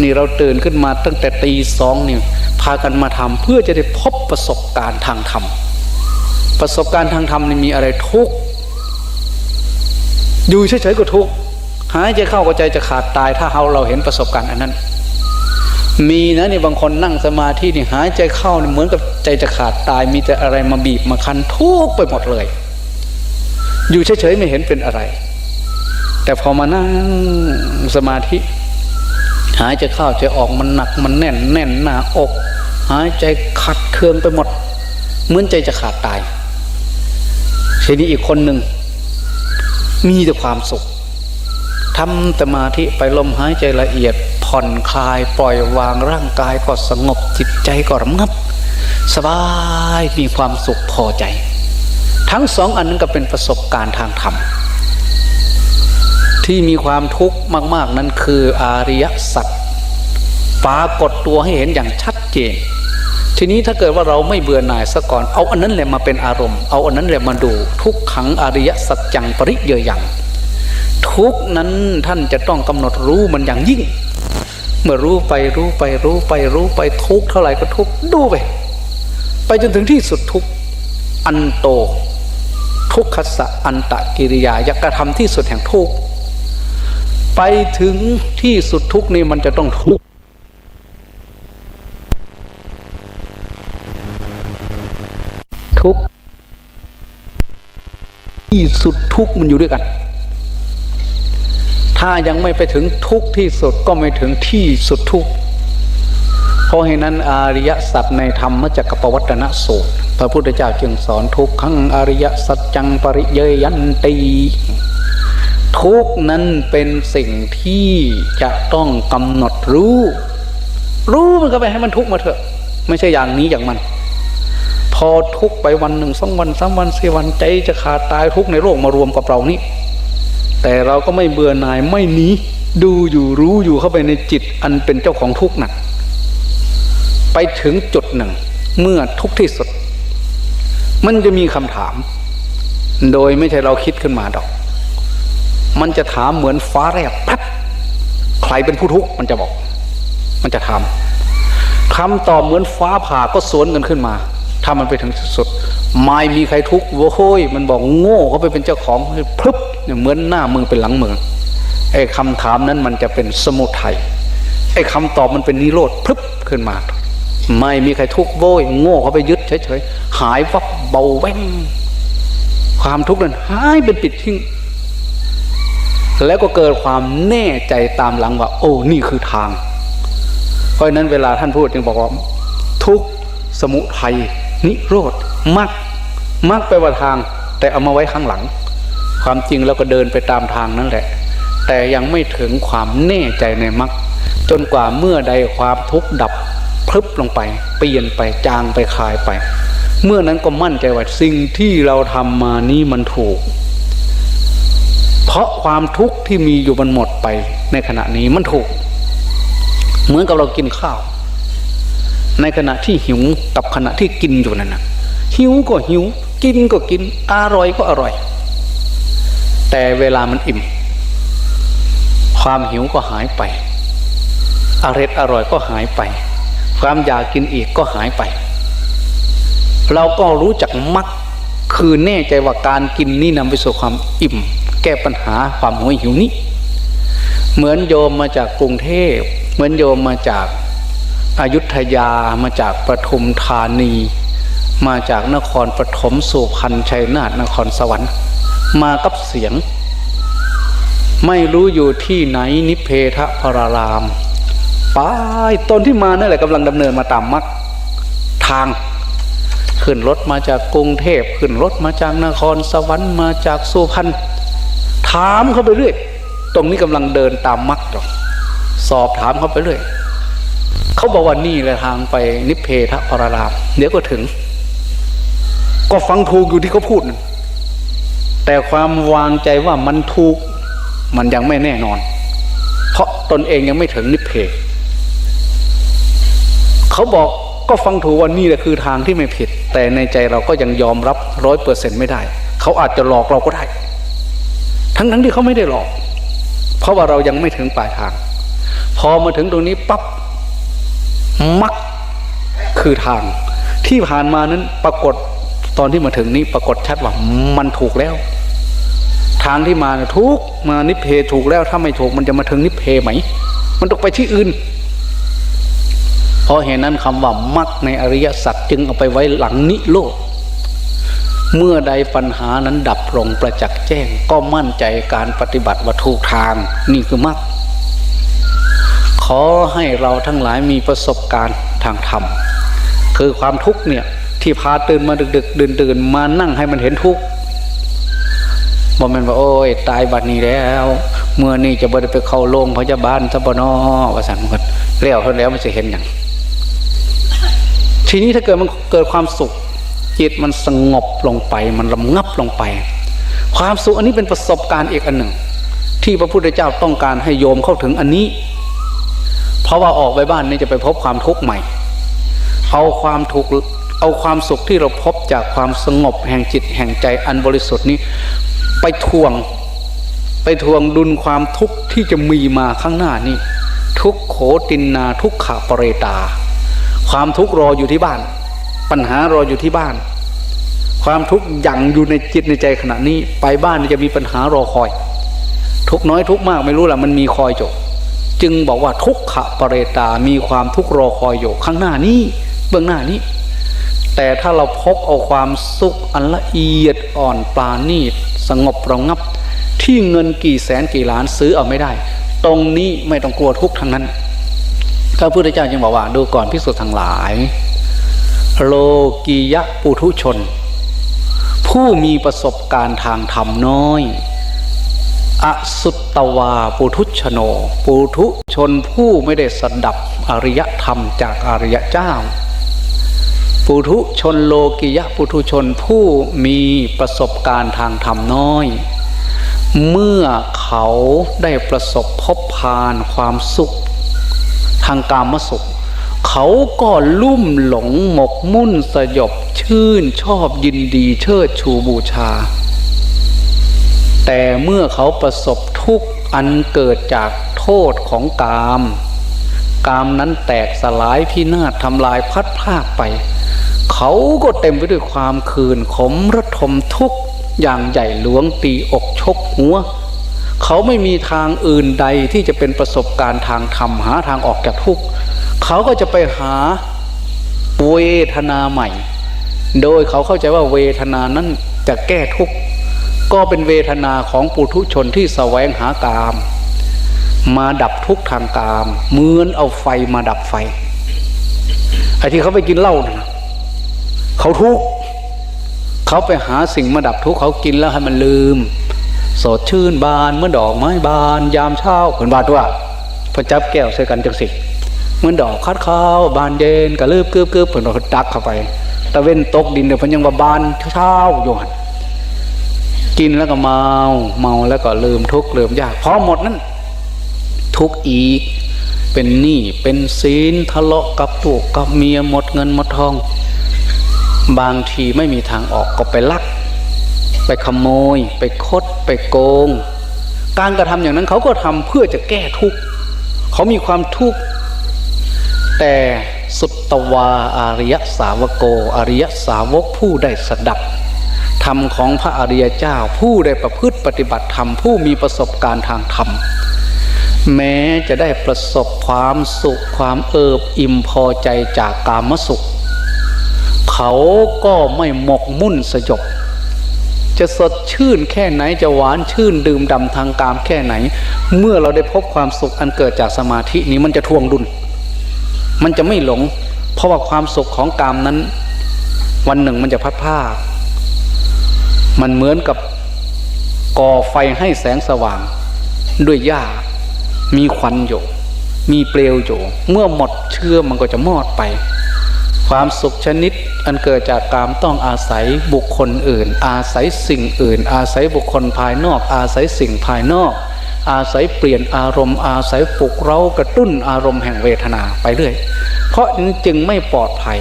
นี่เราตื่นขึ้นมาตั้งแต่ตีสองนี่พากันมาทำเพื่อจะได้พบประสบการณ์ทางธรรมประสบการณ์ทางธรรมนี่มีอะไรทุกข์อยู่เฉยๆก็ทุกข์หายใจเข้าก็ใจจะขาดตายถ้าเราเราเห็นประสบการณ์อันนั้น มีนะนี่บางคนนั่งสมาธินี่หายใจเข้าเหมือนกับใจจะขาดตาย มีแต่อะไรมาบีบมาคันทุกข์ไปหมดเลย อยู่เฉยๆไม่เห็นเป็นอะไร แต่พอมานั่งสมาธิ หายใจเข้าใจออกมันหนักมันแน่นแน่นหน้าอก หายใจขัดเคืองไปหมด เหมือนใจจะขาดตายทีนี้อีกคนหนึ่งมีแต่ความสุขทำสมาธิไปลมหายใจละเอียด ผ่อนคลายปล่อยวางร่างกายก็สงบจิตใจก็ระงับ สบายมีความสุขพอใจ ทั้งสองอันนั้นก็เป็นประสบการณ์ทางธรรม ที่มีความทุกข์มาก ๆ นั้นคืออาริยสัจปรากฏตัวให้เห็นอย่างชัดเจน ทีนี้ถ้าเกิดว่าเราไม่เบื่อหน่ายซะก่อน เอาอันนั้นแหละมาเป็นอารมณ์ เอาอันนั้นแหละมาดู ทุกขังอริยสัจจังปริเยยังทุกนั้นท่านจะต้องกำหนดรู้มันอย่างยิ่ง เมื่อรู้ไปรู้ไปรู้ไปรู้ไปทุกเท่าไหร่ก็ทุกดูไป ไปจนถึงที่สุดทุกอันโต ทุกขสะอันตะกิริยายกระทำที่สุดแห่งทุกข์ ไปถึงที่สุดทุกนี่มันจะต้องทุกทุกที่สุดทุกมันอยู่ด้วยกัน ถ้ายังไม่ไปถึงทุกที่สุดก็ไม่ถึงที่สุดทุกเพราะเหตุนั้นอริยสัจในธรรมจักรปวัตนสูตรพระพุทธเจ้าจึงสอนทุกขังอริยสัจจังปริเยยันตี ทุกนั้นเป็นสิ่งที่จะต้องกำหนดรู้ รู้มันก็ไปให้มันทุกมาเถอะ ไม่ใช่อย่างนี้อย่างมัน พอทุกไปวันหนึ่งสองวันสามวันสี่วันใจจะขาดตายทุกในโลกมารวมกับเรานี่แต่เราก็ไม่เบื่อหน่ายไม่หนีดูอยู่รู้อยู่เข้าไปในจิตอันเป็นเจ้าของทุกนั้นไปถึงจุดหนึ่ง เมื่อทุกที่สุด มันจะมีคำถาม โดยไม่ใช่เราคิดขึ้นมาดอก มันจะถามเหมือนฟ้าแลบปั๊บใครเป็นผู้ทุกข์มันจะบอก มันจะถามคำตอบเหมือนฟ้าผ่าก็สวนกันขึ้นมา ถ้ามันไปถึงสุดไม่มีใครทุกข์โว้ยมันบอกโง่เขาไปเป็นเจ้าของพลึบเหมือนหน้ามือเป็นหลังมือไอ้คำถามนั้นมันจะเป็นสมุทัยไอ้คำตอบมันเป็นนิโรธพลึบขึ้นมา ไม่มีใครทุกข์โว้ยโง่เขาไปยึดเฉยๆหายวับเบาแว่งความทุกข์นั้นหายเป็นปิดทิ้ง แล้วก็เกิดความแน่ใจตามหลังว่า โอ้นี่คือทาง เพราะนั้นเวลาท่านพูดจึงบอกว่า ทุกสมุทัยนิโรธมักมักไปว่าทาง แต่เอามาไว้ข้างหลัง ความจริงเราก็เดินไปตามทางนั่นแหละ แต่ยังไม่ถึงความแน่ใจในมักจนกว่าเมื่อใดความทุกข์ดับพลึบลงไป เปลี่ยนไปจางไปคลายไป เมื่อนั้นก็มั่นใจว่าสิ่งที่เราทำมานี้มันถูก เพราะความทุกข์ที่มีอยู่มันหมดไปในขณะนี้มันถูก เหมือนกับเรากินข้าว ในขณะที่หิวกับขณะที่กินอยู่นั่นนะหิวก็หิว กินก็กิน อร่อยก็อร่อย แต่เวลามันอิ่ม ความหิวก็หายไปอร่อยอร่อยก็หายไป ความอยากกินอีกก็หายไป เราก็รู้จักมักคือแน่ใจว่าการกินนี่นำไปสู่ความอิ่ม แก้ปัญหาความหวยหิวนี้ เหมือนโยมมาจากกรุงเทพ เหมือนโยมมาจากอายุทยามาจากปทุมธานี มาจากนครปฐมสุพรรณชัยนาทนครสวรรค์ มากับเสียง ไม่รู้อยู่ที่ไหนนิเพทพรารามไปตนที่มานั่นแหละกำลังดำเนินมาตามมักทาง ขึ้นรถมาจากกรุงเทพขึ้นรถมาจากนครสวรรค์มาจากสุพรรณ ถามเขาไปเรื่อย ตรงนี้กำลังเดินตามมักหรอกสอบถามเขาไปเรื่อยเขาบอกว่านี่แหละทางไปนิเพทพรารามเดี๋ยวก็ถึง ก็ฟังถูกอยู่ที่เขาพูด แต่ความวางใจว่ามันถูกมันยังไม่แน่นอน เพราะตนเองยังไม่ถึงนิเพเขาบอกก็ฟังถูกว่านี่แหละคือทางที่ไม่ผิด แต่ในใจเราก็ยังยอมรับร้อยเปอร์เซ็นไม่ได้ เขาอาจจะหลอกเราก็ได้ ทั้งทั้งที่เขาไม่ได้หลอก เพราะว่าเรายังไม่ถึงปลายทาง พอมาถึงตรงนี้ปั๊บมักคือทาง ที่ผ่านมานั้นปรากฏตอนที่มาถึงนี้ปรากฏชัดว่ามันถูกแล้ว ทางที่มาทุกมานิเพถูกแล้วถ้าไม่ถูกมันจะมาถึงนิเพไหม มันต้องไปที่อื่นเพราะเหตุนั้นคำว่ามักในอริยสัจจึงเอาไปไว้หลังนิโรธ เมื่อใดปัญหานั้นดับลงประจักษ์แจ้ง ก็มั่นใจการปฏิบัติวัตถูกทางนี่คือมักขอให้เราทั้งหลายมีประสบการณ์ทางธรรม คือความทุกข์เนี่ยที่พาตื่นมาดึกๆดื่นตื่นมานั่งให้มันเห็นทุกข์บอกมันว่าโอ้ยตายบัดนี้แล้ว เมื่อนี่จะบ่ได้ไปเข้าโรงพยาบาลซะบ่นอวสันมันแล้วเท่าแล้วมันจะเห็นอย่างทีนี้ถ้าเกิดมันเกิดความสุข จิตมันสงบลงไป มันระงับลงไป ความสุขอันนี้เป็นประสบการณ์อีกอันหนึ่ง ที่พระพุทธเจ้าต้องการให้โยมเข้าถึงอันนี้ เพราะว่าออกไปบ้านนี่จะไปพบความทุกข์ใหม่ เอาความทุกข์เอาความสุขที่เราพบจากความสงบแห่งจิตแห่งใจอันบริสุทธิ์นี้ ไปทวง ไปทวงดุลความทุกข์ที่จะมีมาข้างหน้านี้ทุกโขตินนาทุกขะปเรตา ความทุกข์รออยู่ที่บ้าน ปัญหารออยู่ที่บ้าน ความทุกข์ยังอยู่ในจิตในใจขณะนี้ ไปบ้านจะมีปัญหารอคอย ทุกน้อยทุกมากไม่รู้แหละมันมีคอยจบจึงบอกว่าทุกขะปะเรตามีความทุกข์รอคอยอยู่ข้างหน้านี้เบื้องหน้านี้ แต่ถ้าเราพบเอาความสุขอันละเอียดอ่อนปราณีตสงบระงับ ที่เงินกี่แสนกี่ล้านซื้อเอาไม่ได้ ตรงนี้ไม่ต้องกลัวทุกข์ทั้งนั้นพระพุทธเจ้าจึงบอกว่าดูก่อนพิสุทธ์ทั้งหลาย โลกียะปุถุชน ผู้มีประสบการณ์ทางธรรมน้อย อสุตตวาปุถุชโน ปุถุชนผู้ไม่ได้สดับอริยธรรมจากอริยเจ้า ปุถุชนโลกิยะปุถุชนผู้มีประสบการณ์ทางธรรมน้อย เมื่อเขาได้ประสบพบพานความสุข ทางกามสุข เขาก็ลุ่มหลงหมกมุ่นสยบ ชื่นชอบยินดีเชิดชูบูชา แต่เมื่อเขาประสบทุกข์อันเกิดจากโทษของกาม กามนั้นแตกสลายพินาศทำลายพัดพากไป เขาก็เต็มไปด้วยความคืนขมระทมทุกข์อย่างใหญ่หลวงตีอกชกหัว เขาไม่มีทางอื่นใดที่จะเป็นประสบการณ์ทางธรรมหาทางออกจากทุกข์ เขาก็จะไปหาเวทนาใหม่ โดยเขาเข้าใจว่าเวทนานั้นจะแก้ทุกข์ก็เป็นเวทนาของปุถุชนที่แสวงหากาม มาดับทุกข์ทางกาม เหมือนเอาไฟมาดับไฟไอ้ที่เขาไปกินเหล้านะเขาทุกข์เขาไปหาสิ่งมาดับทุกข์เขากินแล้วให้มันลืม สดชื่นบานเมื่อดอกไม้บาน ยามเช้าผลบาดว่าพระจับแก้วใส่กันจังสิเหมื่อนดอกคัดข้าวบานเย็นกระลืบเกือบเกือบผลเราดักเข้าไป ตะเว้นตกดินเดี๋ยวพันยังว่าบานเช้าอยู่หันกินแล้วก็เมาเมาแล้วก็ลืมทุกข์ลืมยากพอหมดนั้นทุกข์อีก เป็นหนี้เป็นศีลทะเลาะกับลูกกับเมียหมดเงินหมดทอง บางทีไม่มีทางออกก็ไปลัก ไปขโมย ไปคดไปโกง การกระทำอย่างนั้นเขาก็ทำเพื่อจะแก้ทุกข์เขามีความทุกข์แต่ สุตตวาอาริยสาวโก อริยสาวกผู้ได้สดับธรรมของพระอริยเจ้าผู้ได้ประพฤติปฏิบัติธรรมผู้มีประสบการณ์ทางธรรม แม้จะได้ประสบความสุขความเอิบอิ่มพอใจจากกามสุข เขาก็ไม่หมกมุ่นสยบจะสดชื่นแค่ไหนจะหวานชื่นดื่มดำทางกามแค่ไหน เมื่อเราได้พบความสุขอันเกิดจากสมาธินี้มันจะทวงดุล มันจะไม่หลง เพราะว่าความสุขของกามนั้น วันหนึ่งมันจะพัดพรามันเหมือนกับก่อไฟให้แสงสว่าง ด้วยหญ้า มีควันอยู่ มีเปลวอยู่ เมื่อหมดเชื้อมันก็จะมอดไป ความสุขชนิดอันเกิดจากกามต้องอาศัยบุคคลอื่น อาศัยสิ่งอื่น อาศัยบุคคลภายนอก อาศัยสิ่งภายนอก อาศัยเปลี่ยนอารมณ์ อาศัยปลุกเร้ากระตุ้นอารมณ์แห่งเวทนาไปเรื่อย เพราะนั้นจึงไม่ปลอดภัย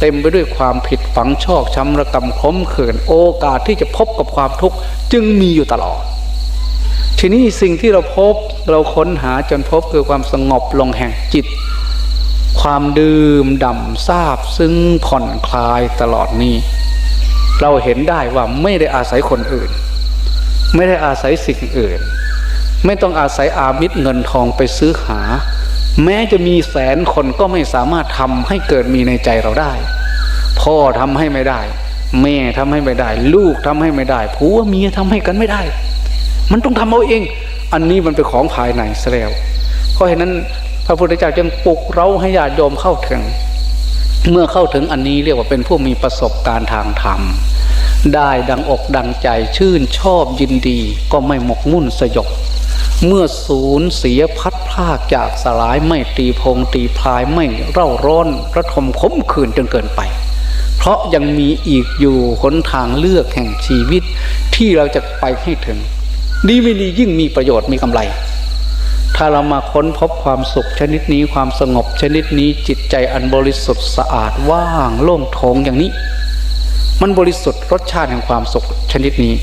เต็มไปด้วยความผิดฝังชอกช้ำระกำคมเขินโอกาสที่จะพบกับความทุกข์จึงมีอยู่ตลอดททีนี้สิ่งที่เราพบเราค้นหาจนพบคือความสงบลงแห่งจิต ความดื่มด่ำซาบซึ่งผ่อนคลายตลอดนี้ เราเห็นได้ว่าไม่ได้อาศัยคนอื่น ไม่ได้อาศัยสิ่งอื่น ไม่ต้องอาศัยอามิตรเงินทองไปซื้อหา แม้จะมีแสนคนก็ไม่สามารถทำให้เกิดมีในใจเราได้ พ่อทำให้ไม่ได้ แม่ทำให้ไม่ได้ ลูกทำให้ไม่ได้ผัวเมียทำให้กันไม่ได้ มันต้องทำเอาเอง อันนี้มันเป็นของภายในซะแล้วเพราะฉะนั้นพระพุทธเจ้าจึงปลุกเราให้ญาติโยมเข้าถึง เมื่อเข้าถึงอันนี้เรียกว่าเป็นผู้มีประสบการณ์ทางธรรมได้ดังอกดังใจชื่นชอบยินดีก็ไม่หมกมุ่นสยบ เมื่อศูนย์เสียพัดพลากจากสลายไม่ตีพงตีพลายไม่เร่าร้อนระทมขมขื่นจนเกินไป เพราะยังมีอีกอยู่หนทางเลือกแห่งชีวิตที่เราจะไปให้ถึง ดีไม่ดียิ่งมีประโยชน์มีกำไร ถ้าเรามาค้นพบความสุขชนิดนี้ความสงบชนิดนี้จิตใจอันบริสุทธิ์สะอาดว่างโล่งโถงอย่างนี้ มันบริสุทธิ์รสชาติแห่งความสุขชนิดนี้